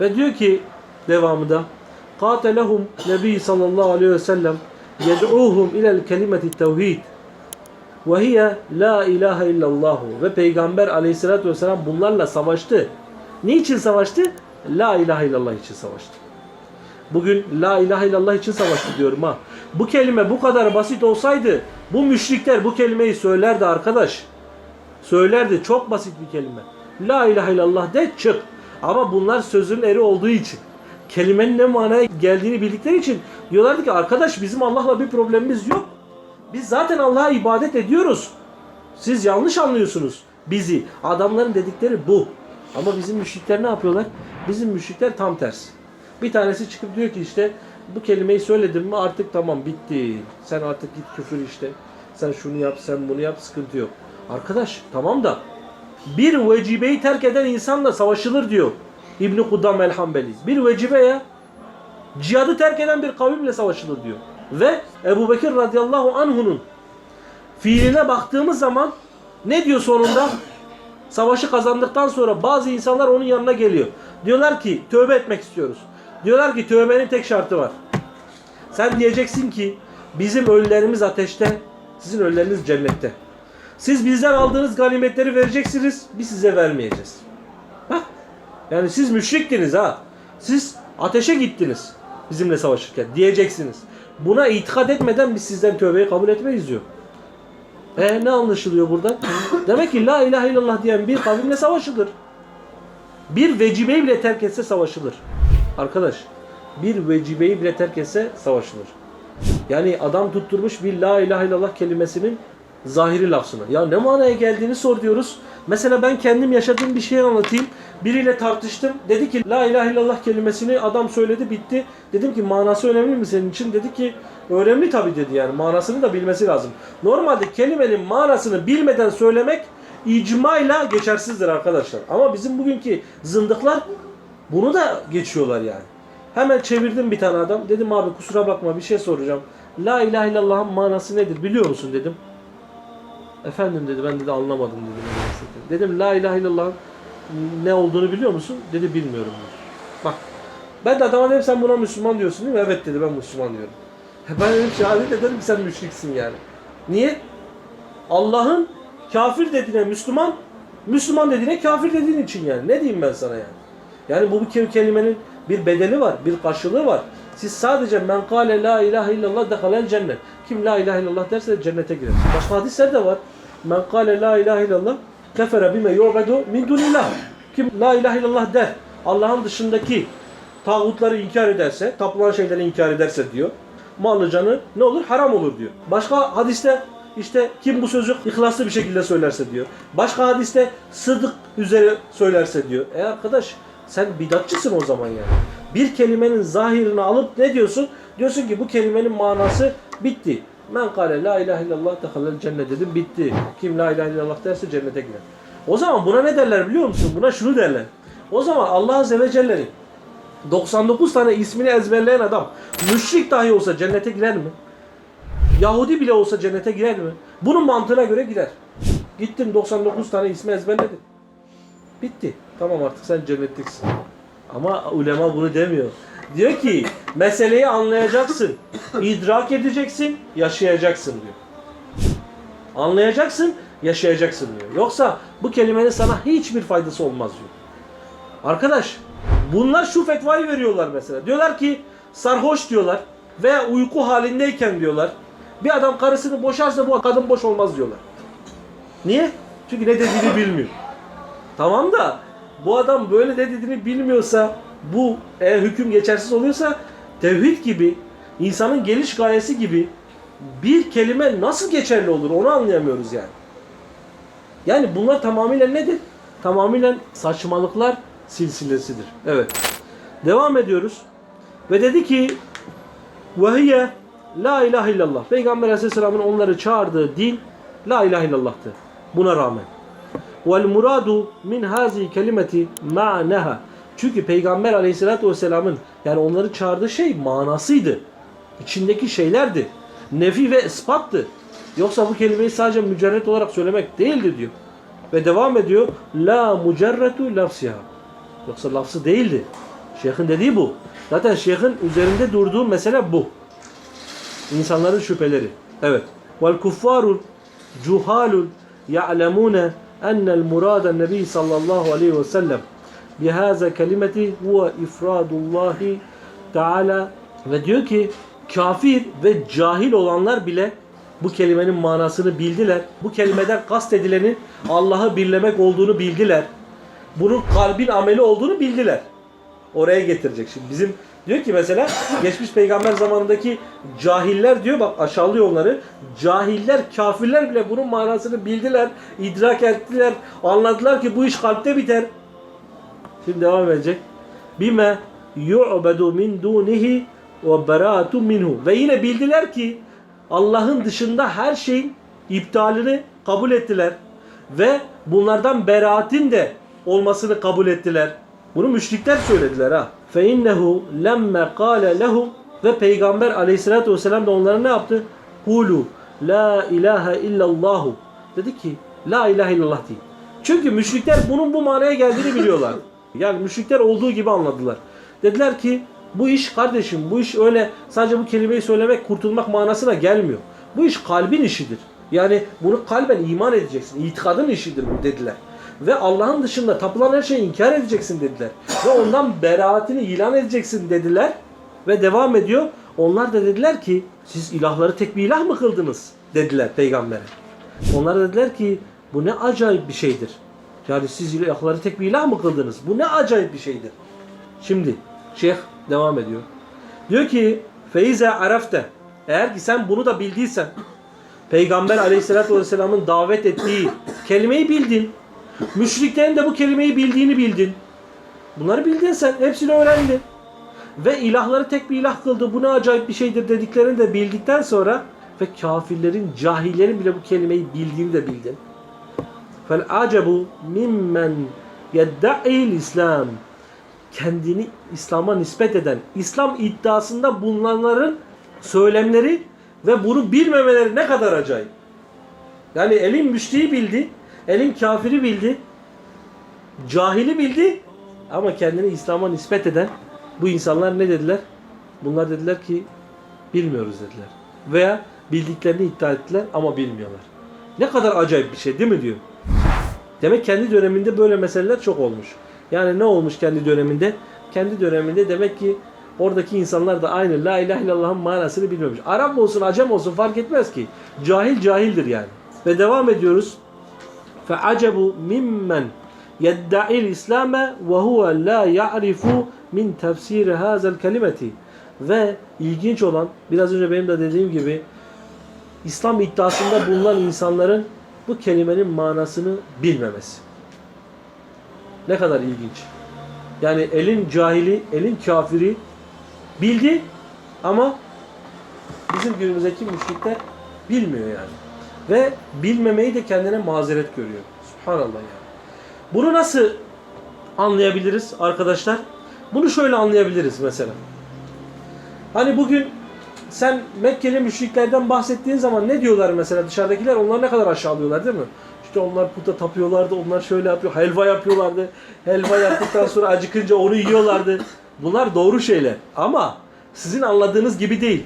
Ve diyor ki devamında Katelehum Nebi sallallahu aleyhi ve sellem yed'uhum ilel kelimeti tevhid ve hiye la ilahe illallah ve Peygamber aleyhissalatü vesselam bunlarla savaştı. Niçin savaştı? La ilahe illallah için savaştı. Bugün la ilahe illallah için savaştı diyorum ha. Bu kelime bu kadar basit olsaydı bu müşrikler bu kelimeyi söylerdi arkadaş. Söylerdi çok basit bir kelime. La ilahe illallah de çık. Ama bunlar sözün eri olduğu için kelimenin ne manaya geldiğini bildikleri için diyorlardı ki arkadaş bizim Allah'la bir problemimiz yok. Biz zaten Allah'a ibadet ediyoruz. Siz yanlış anlıyorsunuz bizi. Adamların dedikleri bu. Ama bizim müşrikler ne yapıyorlar? Bizim müşrikler tam tersi. Bir tanesi çıkıp diyor ki işte bu kelimeyi söyledim mi artık tamam bitti. Sen artık git küfür işte. Sen şunu yap, sen bunu yap, sıkıntı yok. Arkadaş tamam da bir vecibeyi terk eden insanla savaşılır diyor İbn Kudam el Hanbeli. Bir vecibe. Cihadı terk eden bir kavimle savaşılır diyor. Ve Ebu Bekir radıyallahu anh'unun fiiline baktığımız zaman ne diyor sonunda? Savaşı kazandıktan sonra bazı insanlar onun yanına geliyor. Diyorlar ki tövbe etmek istiyoruz. Diyorlar ki tövbenin tek şartı var. Sen diyeceksin ki bizim ölülerimiz ateşte, sizin ölüleriniz cennette. Siz bizden aldığınız ganimetleri vereceksiniz, biz size vermeyeceğiz. Hah. Yani siz müşriktiniz ha. Siz ateşe gittiniz bizimle savaşırken diyeceksiniz. Buna itikad etmeden biz sizden tövbeyi kabul etmeyiz diyor. E ne anlaşılıyor burada? Demek ki la ilahe illallah diyen bir kavimle savaşılır. Bir vecibeyi bile terk etse savaşılır. Arkadaş bir vecibeyi bile terk etse savaşılır. Yani adam tutturmuş bir la ilahe illallah kelimesinin zahiri lafzını. Ya ne manaya geldiğini sor diyoruz. Mesela ben kendim yaşadığım bir şeyi anlatayım. Biriyle tartıştım. Dedi ki la ilahe illallah kelimesini adam söyledi bitti. Dedim ki manası önemli mi senin için? Dedi ki önemli tabii dedi yani. Manasını da bilmesi lazım. Normalde kelimenin manasını bilmeden söylemek icmayla geçersizdir arkadaşlar. Ama bizim bugünkü zındıklar bunu da geçiyorlar yani. Hemen çevirdim bir tane adam. Dedim abi kusura bakma bir şey soracağım. La ilahe illallah'ın manası nedir biliyor musun dedim. Efendim dedi ben de anlamadım dedim. Dedim la ilahe illallah'ın ne olduğunu biliyor musun? Dedi bilmiyorum. Dedi. Bak ben de adama dedim sen buna Müslüman diyorsun değil mi? Evet dedi ben Müslüman diyorum. Ben dedim şehadet ederim sen müşriksin yani. Niye? Allah'ın kafir dediğine Müslüman, Müslüman dediğine kafir dediğin için yani. Ne diyeyim ben sana yani? Yani bu kelimenin bir bedeli var, bir karşılığı var. Siz sadece men kâle la ilahe illallah dehalel cennet. Kim la ilahe illallah derse cennete girer. Başka hadisler de var. Men kâle la ilahe illallah kefere bime yu'bedu min dunillah. Kim la ilahe illallah der. Allah'ın dışındaki tağutları inkar ederse, tapılan şeyleri inkar ederse diyor. Malı canı ne olur? Haram olur diyor. Başka hadiste işte kim bu sözü ihlaslı bir şekilde söylerse diyor. Başka hadiste sıdık üzere söylerse diyor. E arkadaş sen bidatçısın o zaman yani. Bir kelimenin zahirini alıp ne diyorsun? Diyorsun ki bu kelimenin manası bitti. Men kâle la ilahe illallah dehalel cennet dedim bitti. Kim la ilahe illallah derse cennete girer. O zaman buna ne derler biliyor musun? Buna şunu derler. O zaman Allah Azze ve Celle'nin 99 tane ismini ezberleyen adam müşrik dahi olsa cennete girer mi? Yahudi bile olsa cennete girer mi? Bunun mantığına göre girer. Gittin 99 tane ismi ezberledin. Bitti. Tamam artık sen cennetliksin. Ama ulema bunu demiyor. Diyor ki meseleyi anlayacaksın, idrak edeceksin, yaşayacaksın diyor. Anlayacaksın, yaşayacaksın diyor. Yoksa bu kelimenin sana hiçbir faydası olmaz diyor. Arkadaş bunlar şu fetvayı veriyorlar mesela. Diyorlar ki sarhoş diyorlar veya uyku halindeyken diyorlar. Bir adam karısını boşarsa bu kadın boş olmaz diyorlar. Niye? Çünkü ne dediğini bilmiyor. Tamam da bu adam böyle ne dediğini bilmiyorsa bu eğer hüküm geçersiz oluyorsa tevhid gibi insanın geliş gayesi gibi bir kelime nasıl geçerli olur onu anlayamıyoruz yani. Yani bunlar tamamıyla nedir? Tamamıyla saçmalıklar silsilesidir. Evet. Devam ediyoruz. Ve dedi ki vehiye la ilahe illallah. Peygamber aleyhisselamın onları çağırdığı din la ilahe illallah'tı. Buna rağmen. Vel muradu min hazi kelimeti ma'neha. Çünkü Peygamber Aleyhisselatü Vesselam'ın yani onları çağırdığı şey manasıydı. İçindeki şeylerdi. Nefi ve ispattı. Yoksa bu kelimeyi sadece mücerret olarak söylemek değildi diyor. Ve devam ediyor. La mucerretu lafsiha. Yoksa lafzı değildi. Şeyhin dediği bu. Zaten şeyhin üzerinde durduğu mesele bu. İnsanların şüpheleri. Evet. Vel kuffarul cuhalun ya'lemune ennel muraden nebi sallallahu aleyhi ve sellem bihaza kelimeti huve ifradullahi teala ve diyor ki kafir ve cahil olanlar bile bu kelimenin manasını bildiler. Bu kelimeden kastedilenin Allah'ı birlemek olduğunu bildiler. Bunun kalbin ameli olduğunu bildiler oraya getirecek. Şimdi bizim diyor ki mesela geçmiş peygamber zamanındaki cahiller diyor bak aşağılıyor onları. Cahiller, kafirler bile bunun manasını bildiler, idrak ettiler, anladılar ki bu iş kalpte biter. Şimdi devam edecek. Bime yu'bedu min dunihi ve beraatu minhu. Ve yine bildiler ki Allah'ın dışında her şeyin iptalini kabul ettiler. Ve bunlardan beraatin de olmasını kabul ettiler. Bunu müşrikler söylediler ha. Fe innehu lemme kâle lehum ve Peygamber aleyhissalatü vesselam da onlara ne yaptı? Hulu la ilahe illallahu. Dedi ki la ilahe illallah deyin. Çünkü müşrikler bunun bu manaya geldiğini biliyorlar. Yani müşrikler olduğu gibi anladılar. Dediler ki bu iş kardeşim bu iş öyle sadece bu kelimeyi söylemek kurtulmak manasına gelmiyor. Bu iş kalbin işidir. Yani bunu kalben iman edeceksin. İtikadın işidir bu dediler. Ve Allah'ın dışında tapılan her şeyi inkar edeceksin dediler. Ve ondan beraatini ilan edeceksin dediler. Ve devam ediyor. Onlar da dediler ki siz ilahları tek bir ilah mı kıldınız? Dediler peygambere. Onlar dediler ki bu ne acayip bir şeydir. Yani siz ilahları tek bir ilah mı kıldınız? Bu ne acayip bir şeydir. Şimdi şeyh devam ediyor. Diyor ki feize arafte eğer ki sen bunu da bildiysen Peygamber aleyhissalatü vesselamın davet ettiği kelimeyi bildin. Müşriklerin de bu kelimeyi bildiğini bildin. Bunları bildin sen. Hepsini öğrendin. Ve ilahları tek bir ilah kıldı. Bu ne acayip bir şeydir dediklerini de bildikten sonra ve kafirlerin, cahillerin bile bu kelimeyi bildiğini de bildin. Fel acebu mimmen yedda'il İslam kendini İslam'a nispet eden, İslam iddiasında bulunanların söylemleri ve bunu bilmemeleri ne kadar acayip. Yani elin müşriği bildi, elin kafiri bildi, cahili bildi ama kendini İslam'a nispet eden bu insanlar ne dediler? Bunlar dediler ki bilmiyoruz dediler. Veya bildiklerini iddia ettiler ama bilmiyorlar. Ne kadar acayip bir şey değil mi diyor. Demek kendi döneminde böyle meseleler çok olmuş. Yani ne olmuş kendi döneminde? Kendi döneminde demek ki oradaki insanlar da aynı la ilahe illallah'ın manasını bilmemiş. Arap olsun, Acem olsun fark etmez ki. Cahil cahildir yani. Ve devam ediyoruz. Fe acebu mimmen yedda'il İslam'e ve huve la ya'rifu min tefsiri hazel kelimeti. Ve ilginç olan biraz önce benim de dediğim gibi İslam iddiasında bulunan insanların bu kelimenin manasını bilmemesi. Ne kadar ilginç. Yani elin cahili, elin kafiri bildi ama bizim günümüzdeki müşrikler bilmiyor yani. Ve bilmemeyi de kendine mazeret görüyor. Subhanallah yani. Bunu nasıl anlayabiliriz arkadaşlar? Bunu şöyle anlayabiliriz mesela. Hani bugün sen Mekkeli müşriklerden bahsettiğin zaman ne diyorlar mesela dışarıdakiler? Onlar ne kadar aşağılıyorlar değil mi? İşte onlar puta tapıyorlardı, onlar şöyle yapıyor, helva yapıyorlardı. Helva yaptıktan sonra acıkınca onu yiyorlardı. Bunlar doğru şeyler. Ama sizin anladığınız gibi değil.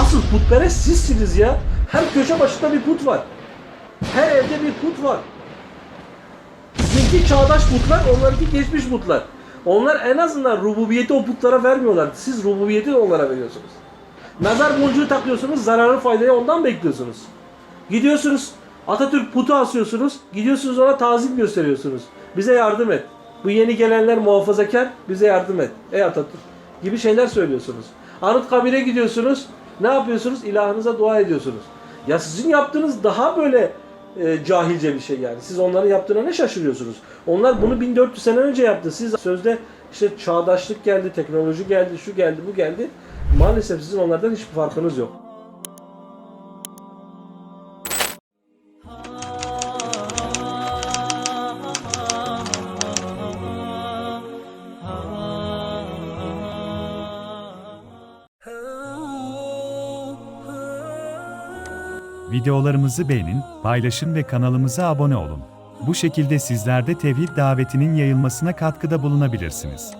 Asıl putperest sizsiniz ya. Her köşe başında bir put var. Her evde bir put var. Sizinki çağdaş putlar, onlarınki geçmiş putlar. Onlar en azından rububiyeti o putlara vermiyorlar. Siz rububiyeti onlara veriyorsunuz. Nazar boncuğu takıyorsunuz, zararı faydayı ondan bekliyorsunuz. Gidiyorsunuz Atatürk putu asıyorsunuz, gidiyorsunuz ona tazim gösteriyorsunuz. Bize yardım et. Bu yeni gelenler muhafazakar, bize yardım et. Ey Atatürk gibi şeyler söylüyorsunuz. Anıtkabir'e gidiyorsunuz, ne yapıyorsunuz? İlahınıza dua ediyorsunuz. Ya sizin yaptığınız daha böyle e, cahilce bir şey yani. Siz onların yaptığına ne şaşırıyorsunuz? Onlar bunu 1400 sene önce yaptı. Siz sözde işte çağdaşlık geldi, teknoloji geldi, şu geldi, bu geldi. Maalesef sizin onlardan hiçbir farkınız yok. Videolarımızı beğenin, paylaşın ve kanalımıza abone olun. Bu şekilde sizler de tevhid davetinin yayılmasına katkıda bulunabilirsiniz.